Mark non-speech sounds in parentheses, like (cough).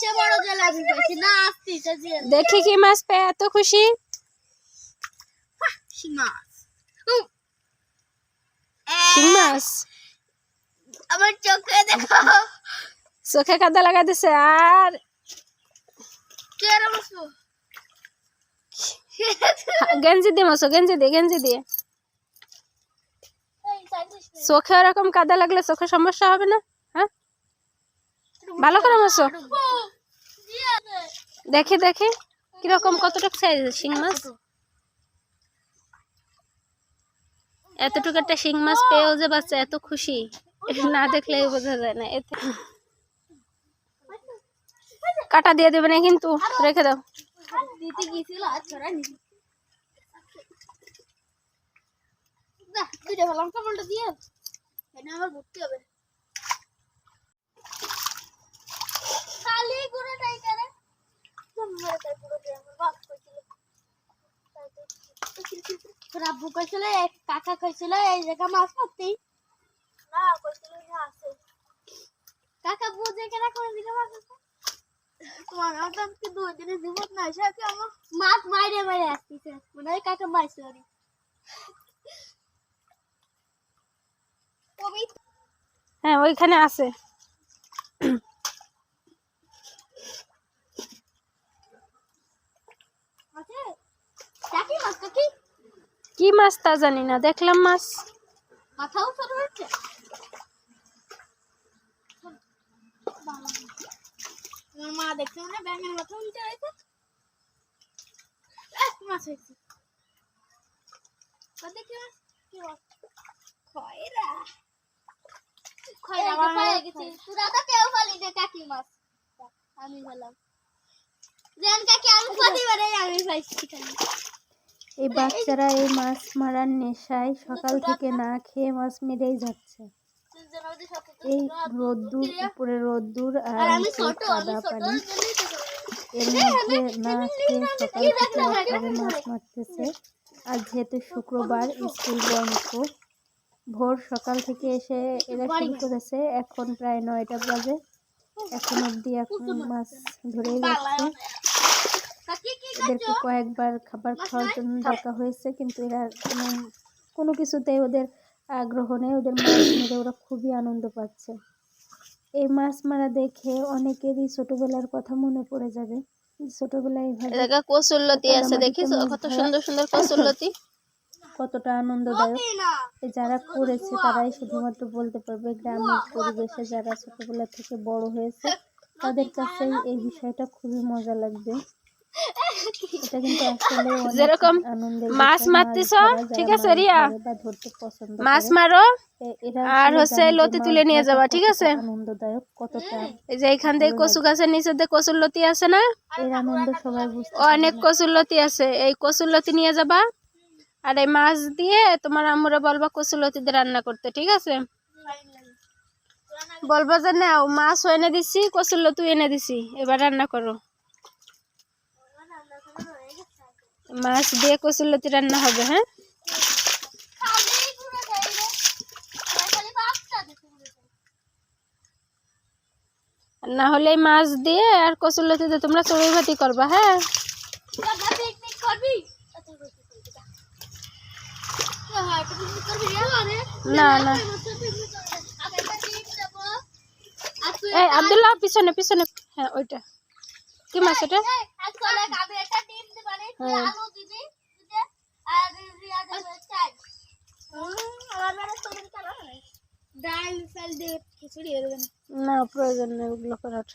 সবচেয়ে বড় জেলা আমি পেয়েছি না আসছি দেখি কি মাছ পেয়ে এত খুশি? মাছ। শিং মাছ? আমার চোখে দেখো। চোখে কাদা লাগা দিছে আর গেঞ্জি দিয়ে মশো গেঞ্জি দিয়ে গেঞ্জি দিয়ে। চোখে ওরকম কাদা লাগলে চোখে সমস্যা হবে না হ্যাঁ? ভালো করে মশো দেখি দেখি। কীরকম, কতটুকু সাইজ শিং মাছ? এতটুকু একটা শিং মাছ পেয়েও যে বাচ্চা এত খুশি, না দেখলে বোঝা যায় না, এতে। কাটা দিয়ে দেবে না কিন্তু, রেখে দাও। খালি গুঁড়োটাই তাই কইছিল কাকা কইছিল এই জায়গা মাছ মারতি না কইছিল যে আছে কাকা বুঝে কেনা কোন দিকে তোমার আমার কি দুই দিনের জীবন না কি আমার মাছ মাইরে মাইরে আসতেছে মনে হয় কাকা মারছে অনেক হ্যাঁ ওইখানে আছে। কাকি কি? মাছ তা জানি না দেখলাম মাছ। মাথাও ছোট হচ্ছে মা দেখছে মানে ব্যাঙের মাথা উল্টে রয়েছে মাছ হয়েছে? ওদের মাছ? কি মাছ? খয়রা। খয়রা পায়ে গেছে। তোরা তো কেউ বলি যে কাকি মাছ। আমি বললাম কাকি আমি প্রতিবারে আমি পাইছি খালি এই বাচ্চারা এই মাছ মারার নেশায় সকাল থেকে না খেয়ে মাছ মেরেই যাচ্ছে। এই রোদ্দুর উপরে রোদ্দুর আর কাদা পানি এর মধ্যে না খেয়ে সকাল থেকে মাছ মারতেছে। আর যেহেতু শুক্রবার স্কুল বন্ধ ভোর সকাল থেকে এসে এরা শুরু করেছে। এখন প্রায় নয়টা বাজে। এখন অবধি এখন মাছ ধরেই যাচ্ছে। এদেরকে কয়েকবার খাবার খাওয়ার জন্য ডাকা হয়েছে কিন্তু এরা কোনো কোনো কিছুতেই ওদের আগ্রহ নেই ওদের মাছ মেরে ওরা খুবই আনন্দ পাচ্ছে। এই মাছ মারা দেখে অনেকেরই ছোটবেলার কথা মনে পড়ে যাবে। ছোটবেলায় এলাকা কসুল্লতি আছে দেখিস কত সুন্দর সুন্দর কসুল্লতি কতটা আনন্দদায়ক। যারা করেছে তারাই শুধুমাত্র বলতে পারবে গ্রামের পরিবেশে যারা ছোটবেলা থেকে বড় হয়েছে তাদের কাছে এই বিষয়টা খুবই মজা লাগবে। (laughs) যেরকম মাছ মারতেছ, ঠিক আছে, মাছ রিয়া? মাছ মারো আর হচ্ছে লতি তুলে নিয়ে যাবা, ঠিক আছে? এই যে এখান থেকে কচু গাছের নিচে দিয়ে কচুর লতি আছে না? অনেক কচুর লতি আছে এই কচুর লতি নিয়ে যাবা আর এই মাছ দিয়ে তোমার আম্মুরা বলবা কচুর লতি দিয়ে রান্না করতে ঠিক আছে? বলবা যে নাও মাছ এনে দিছি কচুর লতি এনে দিছি এবার রান্না করো। মাছ দিয়ে কচুর লতি রান্না হবে হ্যাঁ? খালি পুরো দেই রে খালি বাচ্চা দেখে আর না হলে এই মাছ দিয়ে আর কচুর লতি দিয়ে তোমরা চড়ুই ভাতি করবা হ্যাঁ? দাদা পিকনিক করবি আচ্ছা করবি করবি যা। তো হ্যাঁ তো পিকনিক করবি রে আরে না না। আগে একটা টিপ দেব আর তুই এই, আব্দুল্লাহ, পিছনে পিছনে। হ্যাঁ ওইটা। কি মাছ ওটা না। না প্রয়োজন নেই ওগুলো করার।